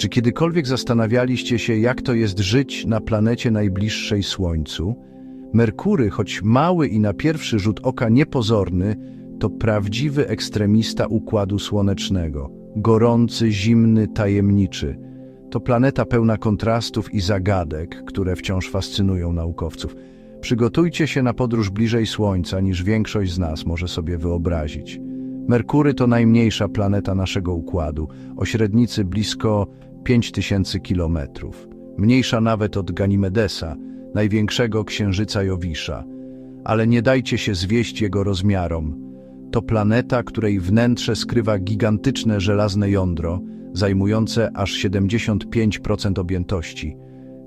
Czy kiedykolwiek zastanawialiście się, jak to jest żyć na planecie najbliższej Słońcu? Merkury, choć mały i na pierwszy rzut oka niepozorny, to prawdziwy ekstremista Układu Słonecznego. Gorący, zimny, tajemniczy. To planeta pełna kontrastów i zagadek, które wciąż fascynują naukowców. Przygotujcie się na podróż bliżej Słońca, niż większość z nas może sobie wyobrazić. Merkury to najmniejsza planeta naszego układu, o średnicy blisko 5000 kilometrów. Mniejsza nawet od Ganimedesa, największego księżyca Jowisza. Ale nie dajcie się zwieść jego rozmiarom. To planeta, której wnętrze skrywa gigantyczne żelazne jądro, zajmujące aż 75% objętości.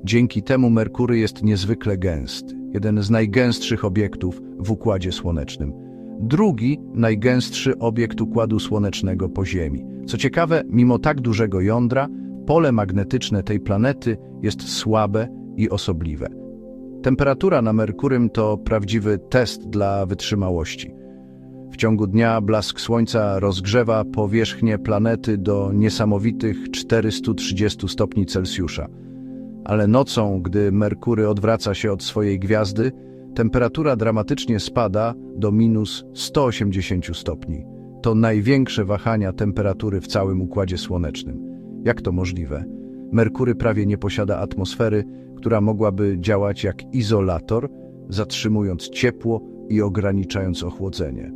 Dzięki temu Merkury jest niezwykle gęsty, jeden z najgęstszych obiektów w Układzie Słonecznym. Drugi najgęstszy obiekt Układu Słonecznego po Ziemi. Co ciekawe, mimo tak dużego jądra, pole magnetyczne tej planety jest słabe i osobliwe. Temperatura na Merkurym to prawdziwy test dla wytrzymałości. W ciągu dnia blask Słońca rozgrzewa powierzchnię planety do niesamowitych 430 stopni Celsjusza. Ale nocą, gdy Merkury odwraca się od swojej gwiazdy, temperatura dramatycznie spada do minus 180 stopni. To największe wahania temperatury w całym Układzie Słonecznym. Jak to możliwe? Merkury prawie nie posiada atmosfery, która mogłaby działać jak izolator, zatrzymując ciepło i ograniczając ochłodzenie.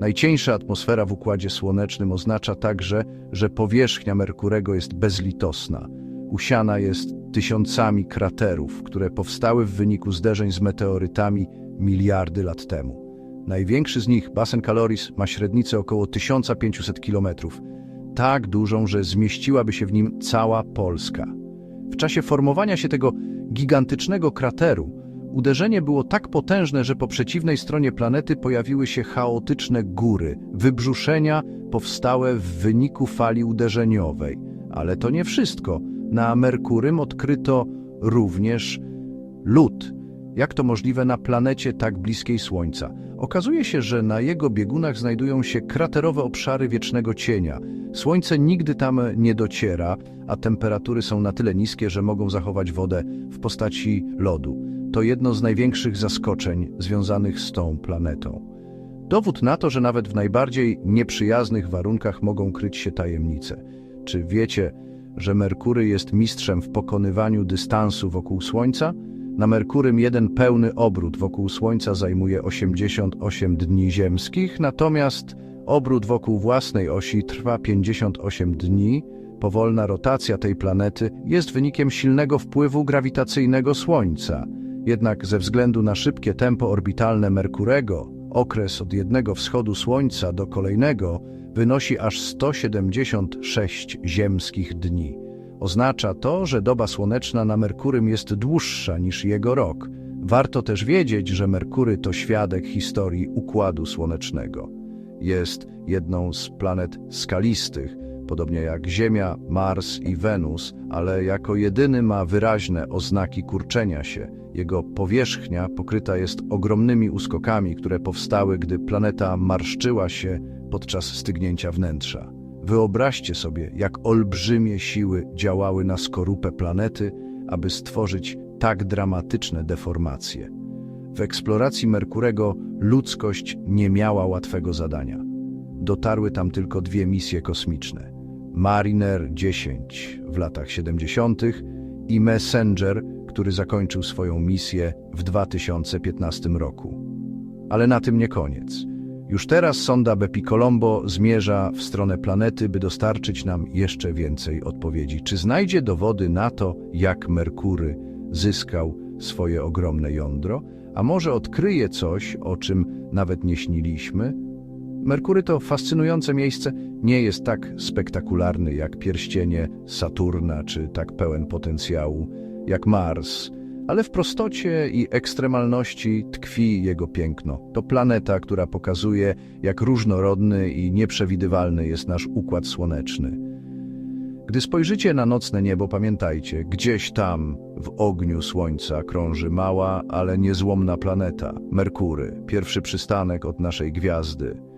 Najcieńsza atmosfera w Układzie Słonecznym oznacza także, że powierzchnia Merkurego jest bezlitosna. Usiana jest tysiącami kraterów, które powstały w wyniku zderzeń z meteorytami miliardy lat temu. Największy z nich, basen Caloris, ma średnicę około 1500 km, tak dużą, że zmieściłaby się w nim cała Polska. W czasie formowania się tego gigantycznego krateru Uderzenie było tak potężne, że po przeciwnej stronie planety pojawiły się chaotyczne góry, wybrzuszenia powstałe w wyniku fali uderzeniowej. Ale to nie wszystko. Na Merkurym odkryto również lód. Jak to możliwe na planecie tak bliskiej Słońca? Okazuje się, że na jego biegunach znajdują się kraterowe obszary wiecznego cienia. Słońce nigdy tam nie dociera, a temperatury są na tyle niskie, że mogą zachować wodę w postaci lodu to jedno z największych zaskoczeń związanych z tą planetą. Dowód na to, że nawet w najbardziej nieprzyjaznych warunkach mogą kryć się tajemnice. Czy wiecie, że Merkury jest mistrzem w pokonywaniu dystansu wokół Słońca? Na Merkurym jeden pełny obrót wokół Słońca zajmuje 88 dni ziemskich, natomiast obrót wokół własnej osi trwa 58 dni. Powolna rotacja tej planety jest wynikiem silnego wpływu grawitacyjnego Słońca. Jednak ze względu na szybkie tempo orbitalne Merkurego, okres od jednego wschodu Słońca do kolejnego wynosi aż 176 ziemskich dni. Oznacza to, że doba słoneczna na Merkurym jest dłuższa niż jego rok. Warto też wiedzieć, że Merkury to świadek historii Układu Słonecznego. Jest jedną z planet skalistych, podobnie jak Ziemia, Mars i Wenus, ale jako jedyny ma wyraźne oznaki kurczenia się. Jego powierzchnia pokryta jest ogromnymi uskokami, które powstały, gdy planeta marszczyła się podczas stygnięcia wnętrza. Wyobraźcie sobie, jak olbrzymie siły działały na skorupę planety, aby stworzyć tak dramatyczne deformacje. W eksploracji Merkurego ludzkość nie miała łatwego zadania. Dotarły tam tylko dwie misje kosmiczne. Mariner 10 w latach 70. i Messenger, który zakończył swoją misję w 2015 roku. Ale na tym nie koniec. Już teraz sonda Bepi Colombo zmierza w stronę planety, by dostarczyć nam jeszcze więcej odpowiedzi. Czy znajdzie dowody na to, jak Merkury zyskał swoje ogromne jądro? A może odkryje coś, o czym nawet nie śniliśmy? Merkury to fascynujące miejsce, nie jest tak spektakularny jak pierścienie Saturna, czy tak pełen potencjału jak Mars, ale w prostocie i ekstremalności tkwi jego piękno. To planeta, która pokazuje, jak różnorodny i nieprzewidywalny jest nasz układ słoneczny. Gdy spojrzycie na nocne niebo, pamiętajcie, gdzieś tam, w ogniu słońca, krąży mała, ale niezłomna planeta, Merkury, pierwszy przystanek od naszej gwiazdy.